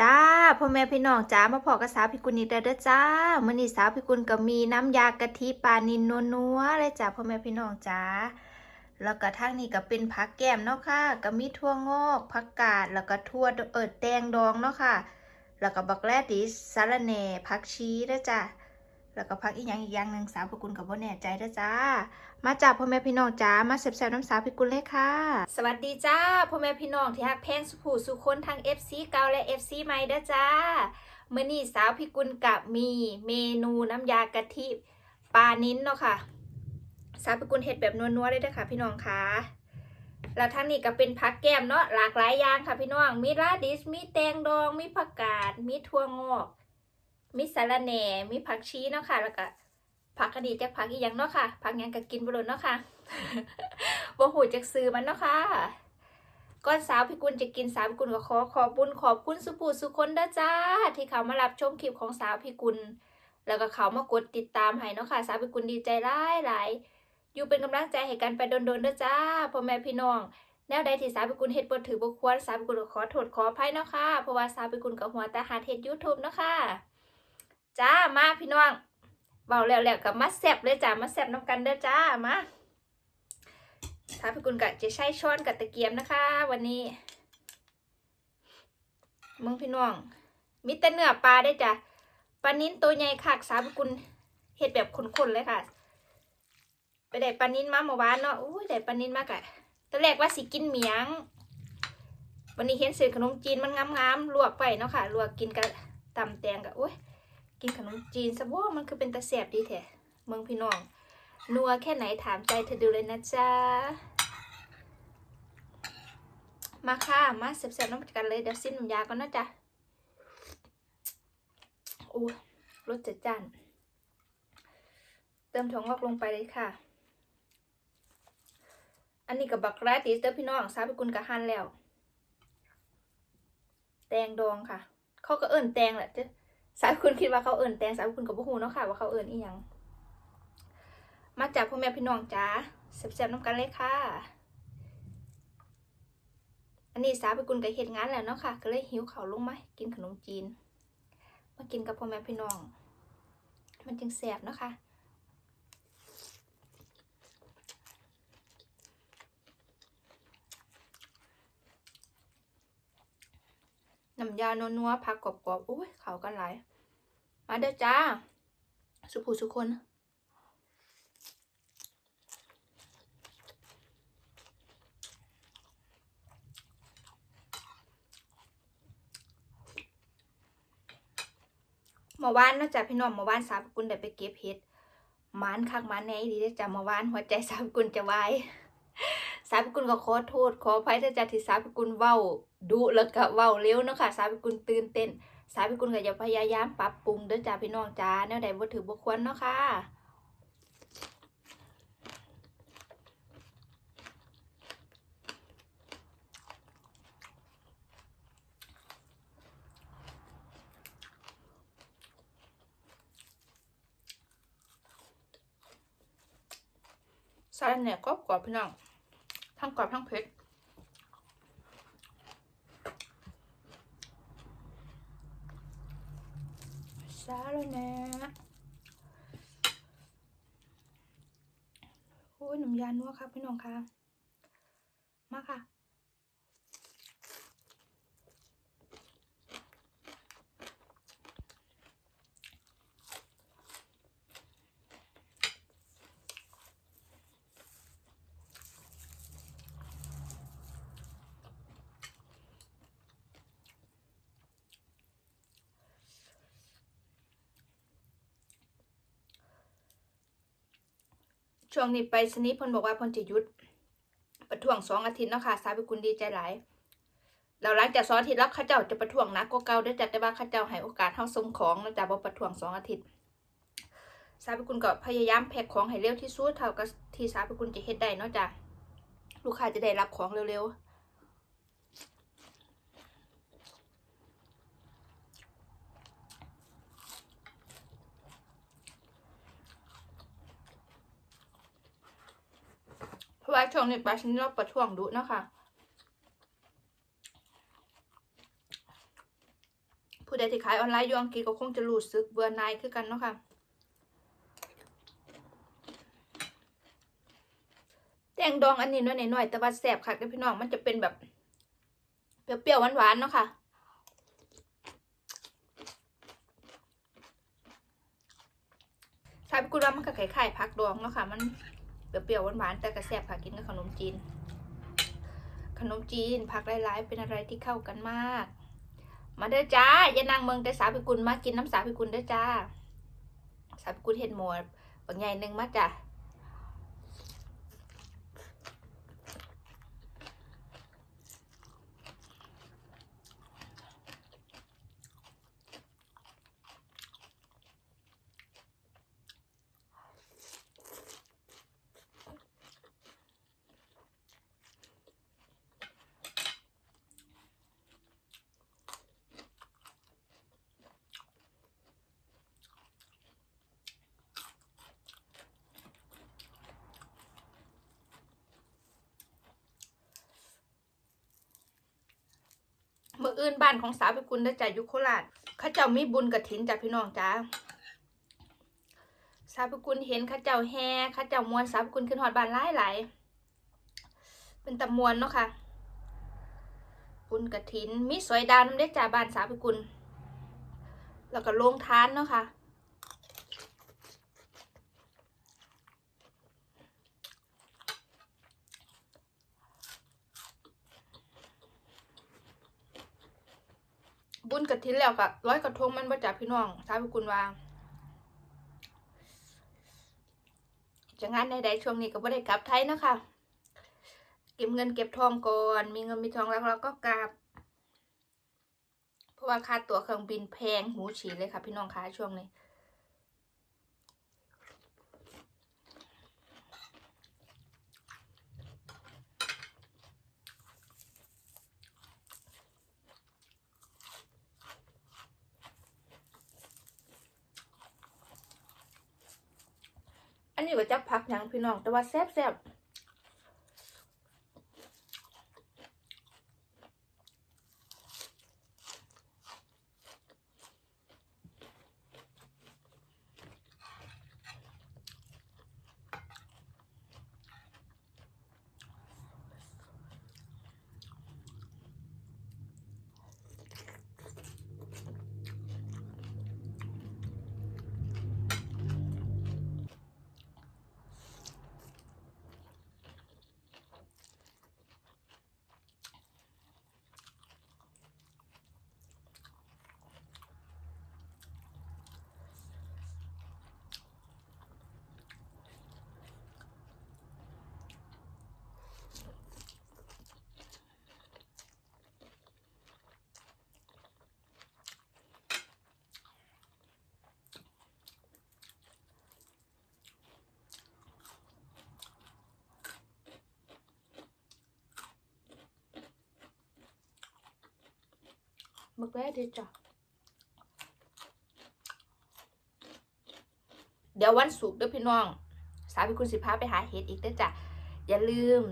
จ้าพ่อแม่พี่น้องจ้ามาพอกับสาวพิกุลอีกแล้วเด้อจ้ามื้อนี้สาวพิกุลก็มีน้ำยากะทิปลานินนัวๆเลยจ้าพ่อแม่พี่น้องจ้าแล้วก็ทั้งนี้ก็เป็นผักแก้มเนาะค่ะก็มีถั่วงอกผักกาดแล้วก็ถั่วเอิดแตงดองเนาะค่ะ แล้วก็บักแรดิสซาลาเน่ผักชีเด้อจ้า แล้วก็ผักอีกอย่างอีกอย่างหนึ่งสาวพิกุลก็บ่แน่ใจด้อจ้า มาจากพ่อแม่พี่น้องจ้า มาเสบแซ่บน้ำสาวพิกุลเลยค่ะ สวัสดีจ้าพ่อแม่พี่น้องที่ฮักแพงสุผูสุคนทาง FC เก่าและ FC ใหม่ด้อจ้าเมื่อนี้สาวพิกุลกับมีเมนูน้ำยากะทิปลานิ้นเนาะค่ะ สาวพิกุลเห็ดแบบนัวๆเลยด้อค่ะ พี่น้องค่ะแล้วทั้งนี้ก็เป็นผักแก้มเนาะหลากหลายอย่างค่ะพี่น้อง มีราดิสมีแตงดอง มีผักกาด มีถั่วงอก มีสาระแหน่ มีผักชีเนาะค่ะ แล้วก็ผักกระดีจากผักอีกอย่างเนาะค่ะ ผักยังก็กินบรนเนาะค่ะบ่หูจากซื้อมันเนาะค่ะก่อนสาวพิกุลจะกินสาวพิกุลก็ขอขอบบุญขอบคุณสุภูสุคนเด้อจ้า ที่เขามารับชมคลิปของสาวพิกุล แล้วก็เขามากดติดตามให้เนาะค่ะ สาวพิกุลดีใจหลายหลายอยู่เป็นกำลังใจให้กันไปโดนๆเด้อจ้าพ่อแม่พี่น้องแนวใดที่สาวพิกุลเฮ็ดบ่ถือบ่ควรสาวพิกุลก็ขอโทษขออภัยเนาะค่ะเพราะว่าสาวพิกุลกับหัวแต่หาเฮ็ด YouTube เนาะค่ะ จ้ามาพี่น้องเบาแล้วแล้วกับมาแซบเลยจ้ามาแซบน้ำกันเด้อจ้ามาถ้าพี่กุลกะจะใช้ช้อนกับตะเกียบนะคะ วันนี้มึงพี่น้อง มีแต่เนื้อปลาได้จ้ะปลานิ้นตัวใหญ่คักสาวพี่กุลเห็ดแบบขนๆเลยค่ะ ไปได้ปลานิ้นมาเมื่อวานเนาะอุ้ยได้ปลานิ้นมากอะตอนแรกว่าสิกินเหมียง วันนี้เห็นซื้อขนมจีนมันงามๆลวกไปเนาะค่ะลวกกินกับตำแตงกับอุ้ย กินขนมจีนซะบ่มันคือเป็นตาแสบดีแท้เมืองพี่น้อง นัวแค่ไหนถามใจเธอดูเลยนะจ๊ะ มาค่ะ มาแซ่บๆน้ำกันเลยเดี๋ยวสิ้นน้ำยาก่อนนะจ๊ะโอ้รสจัดจ้าน เติมถั่วงอกลงไปเลยค่ะ อันนี้กับบักแรติสเตอร์พี่น้องซาบิกุลกะฮันแล้ว แตงดองค่ะ เขาก็เอิ่นแตงแหละเจ้ สาวคุณคิดว่าเขาเอิญแตงสาวคุณกับพวกหูเนาะค่ะว่าเขาเอิญอีหยังมาจากพ่อแม่พี่น้องจ้าแซ่บๆน้ำกันเลยค่ะ อันนี้สาวไปกุลกับเหตุงานแล้วเนาะค่ะ ก็เลยหิวเขาลงมากินขนมจีน มากินกับพ่อแม่พี่น้อง มันจึงแซ่บเนาะค่ะ น้ำยานัวๆผักกรอบๆอุ้ยเขากันหลาย มาเด้อจ้า สุภูสุคนเมื่อวานนาะจ้ะพี่น้องเมื่อวานสาวกุลได้ไปเก็บเห็ดมานคักมานแน่ดีเด้อจ้ะเมื่อวานหัวใจสาวกุลจะวาย สาวกุลก็ขอโทษ ขออภัยเด้อจ้ะที่สาวกุลเว้าดุแล้วก็เว้าเร็วเนาะค่ะสาวกุลตื่นเต้น สาวพิกุลก็จะพยายามปรับปรุงเด้อจ้าพี่น้องจ้าแนวใดบ่ถือบ่ควรเนาะค่ะสาระเนี่ยกรอบกรอบพี่น้อง ทั้งกรอบทั้งเผ็ดซาระแหน่โอ้ยหนุ่มยานัวครับพี่น้องคะมาค่ะ ช่ วงนี้ไปสนิพนบอกว่าพนจะยุดประท้วงสองอาทิตย์เนาะค่ะสาวิคุณดีใจหลายเราหลังจากสองอาทิตย์แล้วข้าเจ้าจะประท้วงนักเก่าได้จ้ะแต่ว่าข้าเจ้าให้โอกาสเฮาส่งของเนาะจ้ะบ่ประท้วงสองอาทิตย์สาวิคุณก็พยายามแพ็คของให้เร็วที่สุดเท่ากับที่สาวิคุณจะเฮ็ดได้เนาะจ้ะลูกค้าจะได้รับของเร็วๆ ราะว่าช่วงนี้ปลาชนิดเราประท้วงดุนะคะผู้ใดที่ขายออนไลน์อยู่อังกฤษก็คงจะรู้สึกเบื่อนายคือกันเนาะค่ะแตงดองอันนี้น้อยหน่อยๆแต่ว่าแซ่บค่ะพี่น้องมันจะเป็นแบบเปรี้ยวๆหวานๆเนาะค่ะใช่กุลว่ามันก็คล้ายๆผักดองเนาะค่ะมัน เปรี้ยวๆหวานๆแต่กระแซ่บค่ะกินกับขนมจีน ขนมจีนผักหลายๆเป็นอะไรที่เข้ากันมาก มาเด้อจ้าอย่านางเมืองแต่สาวพิกุลมากินน้ำสาวพิกุลเด้อจ้า สาวพิกุลเห็ดหมดบางใหญ่หนึ่งมาจ้ะ เมื่ อื่นบ้านของสาวพิกุลได้จ่ายยุโคราชข้าเจ้ามีบุญกระถินจ้ะพี่น้องจ้าสาวพิกุลเห็นข้าเจ้าแห่ข้าเจ้ามวนสาวพิกุลขึ้นหอดบ้านหลายหลายเป็นตะมวนเนาะค่ะ บุญกระถินมีสวยดาวน้ำได้จ่าบ้านสาวพิกุลแล้วก็โรงทานเนาะค่ะ บุญกระถินแล้วก็ร้อยกระทงมันบ่จับพี่น้องสาวพิกุลว่าจะงานใดๆช่วงนี้ก็บ่ได้กลับไทยนะคะเก็บเงินเก็บทองก่อนมีเงินมีทองแล้วเราก็กลับ เพราะว่าค่าตั๋วเครื่องบินแพงหูฉีเลยค่ะ พี่น้องคะช่วงนี้ นนี้ก็จะพักยังพี่น้อง แต่ว่าแซ่บแซ่บ มึกแร่ดีจ้ะเดี๋ยววันศุกร์เด้อพี่น้อง สาวพี่คุณสิพาไปหาเห็ดอีกเด้อจ้ะ อย่าลืม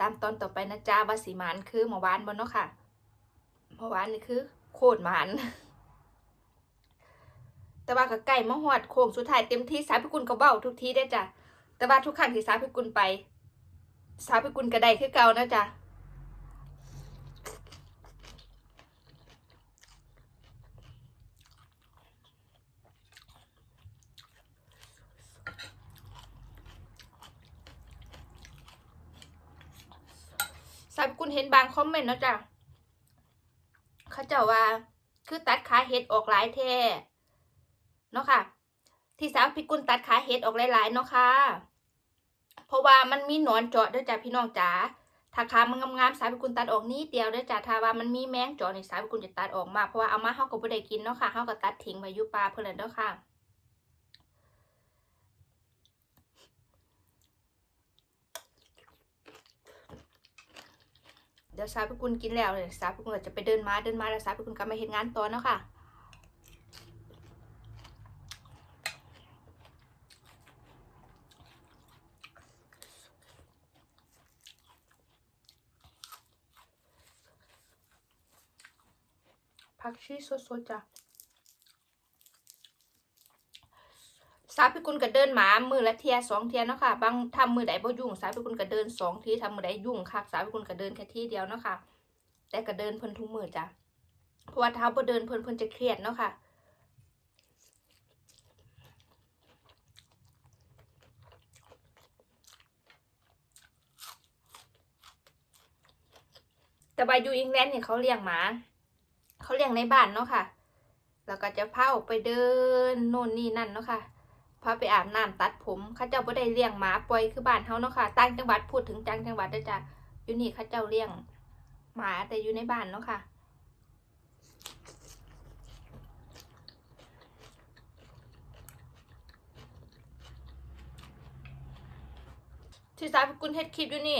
ตามตอนต่อไปนะจ้าวาสีมันคือเมื่อวานบนเนาะค่ะเมื่อวานนี่คือ โคตรมันแต่ว่ากับไก่มาหอดโค้งสุดท้ายเต็มที่สาวพี่กุลก็เบ้าทุกทีได้จ้ะแต่ว่าทุกครั้งที่สาวพี่กุลไป สาวพี่กุลก็ได้คือเก่านะจ้ะ สาวพี่กุล เห็นบางคอมเมนต์เนาะจ้ะเขาเจ้าว่า คือตัดขาเห็ดออกหลายแท้เนาะค่ะ ที่สาวพิกุลตัดขาเห็ดออกหลายๆเนาะค่ะ เพราะว่ามันมีหนอนเจาะเด้วยจ้ะพี่น้องจ๋าถ้าขามันงามๆสาวพิกุลตัดออกนิดเดียวเด้วยจ้ะถ้าว่ามันมีแมงเจาะในสาวพิกุลจะตัดออกมาเพราะว่าเอามาเฮาก็บ่ได้กินเนาะค่ะเฮาก็ตัดทิ้งไว้อยู่ป่าเพิ่นเนาะค่ะ เดี๋ยวสาวพิกุลกินแล้วเลยสาวพิกุลจะไปเดินมาเดินมาแล้วสาวพิกุลก็มาเห็นงานต่อเนาะค่ะผักชีสดๆจ้ะ สาวพิกุลก็เดินหมามือละเทียสองเทียเนาะค่ะบางทำมือใดบ่ยุ่งสาวพิกุลก็เดินสองทีทำมือใดยุ่งคักสาวพิกุลก็เดินแค่ทีเดียวเนาะค่ะแต่ก็เดินเพิ่นทุกมือจ้ะเพราะว่าเท้าบ่เดินเพิ่นเพิ่นจะเครียดเนาะค่ะแต่ว่ายูอังกฤษเนี่ยเขาเลี้ยงหมา เขาเลี้ยงในบ้านเนาะค่ะ แล้วก็จะพาออกไปเดินโน่นนี่นั่นเนาะค่ะ พาไปอาบน้ำตัดผมข้าเจ้าบ่ได้เลี้ยงหมาปล่อยคือบ้านเฮาเนาะค่ะต่างจังหวัดพูดถึงต่างจังหวัดเด้อจ้ะอยู่นี่ข้าเจ้าเลี้ยงหมาแต่อยู่ในบ้านเนาะค่ะที่สาวกุลเฮ็ดคลิปอยู่นี่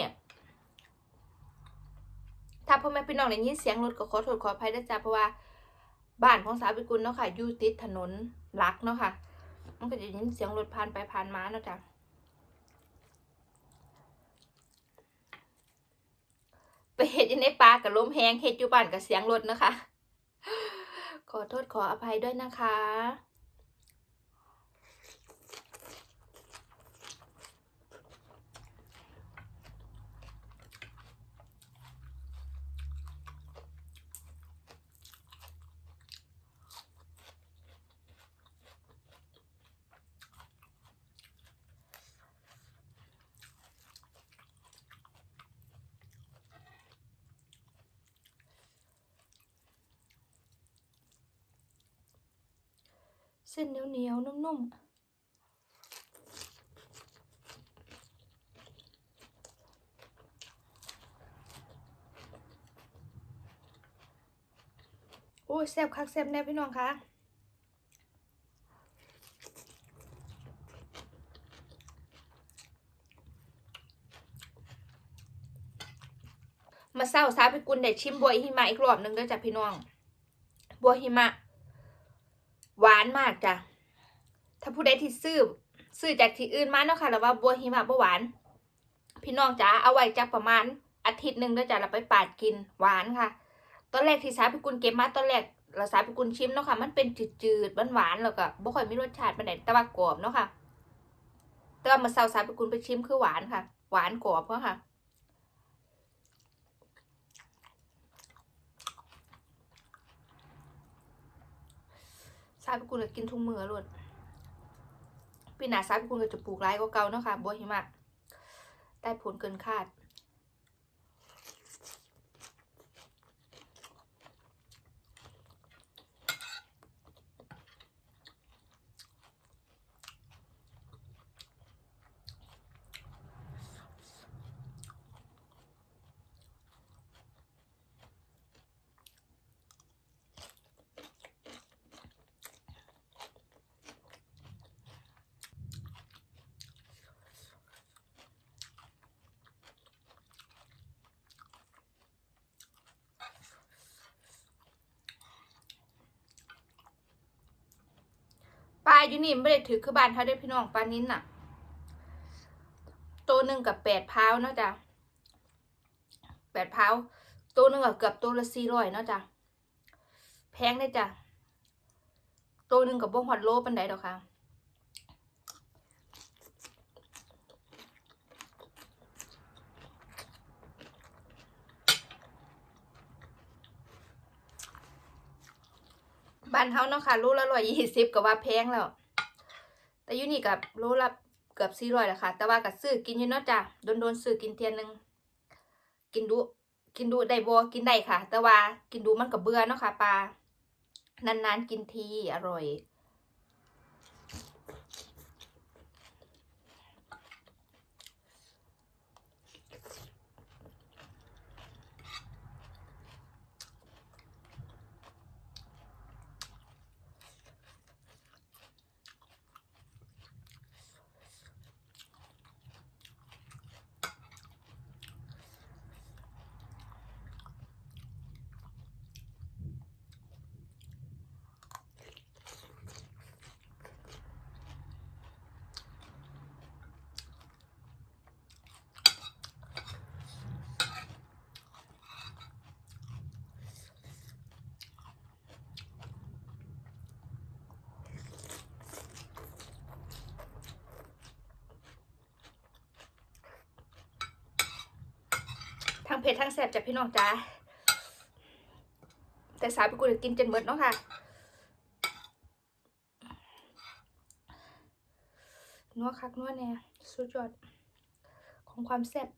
ถ้าพ่อแม่พี่น้องได้ยินเสียงรถก็ขอโทษขออภัยด้วยจ้ะเพราะว่า บ้านของสาวกุลเนาะค่ะอยู่ติดถนนหลักเนาะค่ะ มันก็จะยินเสียงรถผ่านไปผ่านมาเนาะจ้ะไปเห็ดอยู่ในป่ากับลมแหงเห็ดอยู่บ้านกับเสียงรถนะคะ ขอโทษขออภัยด้วยนะคะ ส้นเหนียวเหนียวๆนุ่มๆโอ้ยแซ่บคักแซ่บแน่พี่น้องคะมาเศร้าสาพิกุลได้ชิมบัวหิมะอีกรอบหนึ่งเด้วยจ้ะพี่น้อง บัวหิมะานมากจ้ะ ถ้าผู้ใดที่ซื้อซื้อจากที่อื่นมาเนาะค่ะแล้วว่าบัวหิมะบ่หวาน พี่น้องจ๋าเอาไว้จักประมาณอาทิตย์หนึ่งแล้วจ้ะเราไปปาดกินหวานค่ะ ตอนแรกที่สาวพิกุลเก็บมาตอนแรกเราสาวพิกุลชิมเนาะค่ะ มันเป็นจืดๆหวานๆแล้วก็บ่ค่อยมีรสชาติปานใดแต่ว่ากรอบเนาะค่ะ แต่ว่ามาเซาสาวพิกุลไปชิมคือหวานค่ะ หวานกรอบเพราะค่ะ สายพิกุลก็กินทุกมื้อเลยปีหน้าสายพิกุลก็จะปลูกไร้ก็เก่าเนาะค่ะบัวหิมะได้ผลเกินคาด อยู่นี่ไม่ได้ถือคือบ้านเขาได้พี่น้องปลานิ้นน่ะ ตัวหนึ่งกับแปดพาวเนาะจ้ะแปดพาวตัวหนึ่งกับเกือบตัวละสี่ร้อยเนาะจ้ะแพงเลยจ้ะตัวหนึ่งกับบ่ฮอดโลปันไดดอกค่ะ บ้านเฮาเนาะค่ะโลละร้อยยี่สิบก็ว่าแพงแล้ว แต่ยูนี่กับรูละเกือบสี่ร้อยแล้วค่ะ แต่ว่ากับซื้อกินอยู่เนาะจ้ะโดนโดนซื้อกินเทียนหนึ่งกินดูกินดูได้บ่กินได้ค่ะ แต่ว่ากินดูมันกับเบื่อเนาะค่ะปลานานๆกินทีอร่อย ผ็ดทั้งแสบจากพี่น้องจ้าแต่สาวพี่กูจะกินจนหมดเนาะค่ะนัวคักนัวแน่สุดยอดของความแซ่บ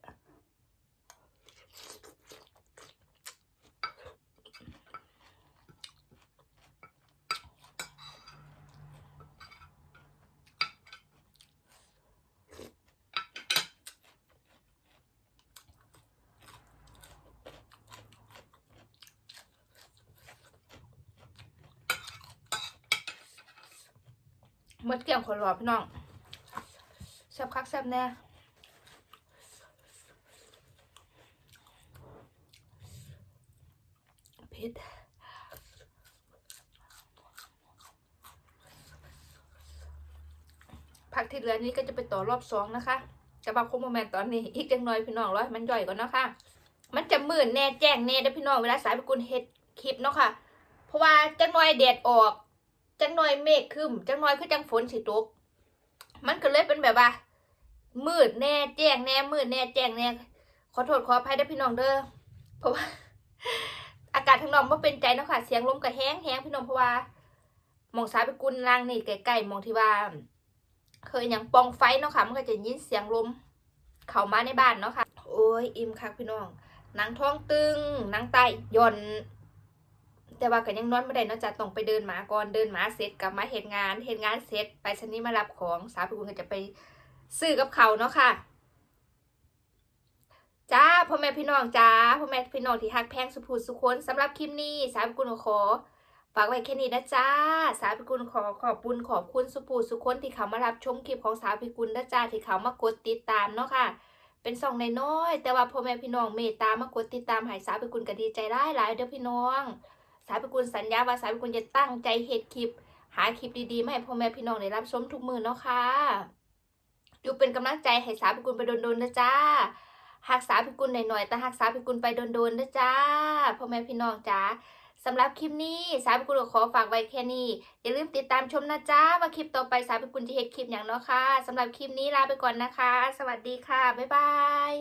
มดเกี่ยงคนรอพี่น้องแซ่บคักแซ่บแน่เผ็ดผักที่เหลือนี้ก็จะไปต่อรอบสองนะคะจะบาคงโมเมนต์ตอนนี้อีกจังน้อยพี่น้องร้อยมันย่อยก่อนเนาะค่ะ มันจะมื่นแน่แจ้งแน่เด้อพี่น้องเวลาสายไปกุลเฮ็ดคลิปเนาะค่ะ เพราะว่าจังน้อยแดดออก จังน้อยเมฆคึมจังน้อยคือจังฝนสิตก มันก็เลยเป็นแบบว่า มืดแน่แจ้งแน่มืดแน่แจ้งแน่ขอโทษขออภัยด้อพี่น้องเด้อเพราะว่า อากาศข้างนอกไม่เป็นใจนะค่ะเสียงลมก็แห้งแห้งพี่น้องเพราะว่ามองสายไปกุนล่างนี่ใกล้ๆมองที่ว่า เคยอย่างปองไฟเนาะค่ะ มันก็จะยินเสียงลม เข้ามาในบ้านเนาะค่ะ โอ้ยอิ่มคักพี่น้องหนังท้องตึงหนังไตย่อน แต่ว่าก็ยังนอนไม่ได้เนอกจากต้องไปเดินหมาก่อนเดินหมาเสร็จกลับมาเหตุงานเหตุงานเสร็จไปชนี้มารับของสาวพี่กุลก็จะไปซื้อกับเขาเนาะค่ะจ้าพ่อแม่พี่น้องจ้าพ่อแม่พี่น้องที่ฮักแพงสุภูสุคนสำหรับคลิปนี้สาวพี่กุลขอฝากไว้แค่นี้นะจ้า สาวพี่กุลขอขอบคุณขอบคุณสุภูสุคนที่เขามารับชมคลิปของสาวพี่กุลนะจ้าที่เขามากดติดตามเนาะค่ะเป็นสองในน้อยๆแต่ว่าพ่อแม่พี่น้องเมตตามากดติดตามหายสาวพี่กุลก็ดีใจร้ายหลายเด้อพี่น้อง สายพิกุลสัญญาว่าสายพิกุลจะตั้งใจเฮ็ดคลิป หาคลิปดีๆมาให้พ่อแม่พี่น้องได้รับชมทุกมือเนาะค่ะอยู่เป็นกำลังใจให้สายพิกุลไปโดนๆนะจ้าหักสายพิกุลหน่อยๆแต่หักสายพิกุลไปโดนๆนะจ้าพ่อแม่พี่น้องจ้าสำหรับคลิปนี้สายพิกุลขอฝากไว้แค่นี้ อย่าลืมติดตามชมนะจ้าว่าคลิปต่อไปสายพิกุลจะเฮ็ดคลิปอย่างเนาะค่ะสำหรับคลิปนี้ลาไปก่อนนะคะ สวัสดีค่ะ บ๊ายบาย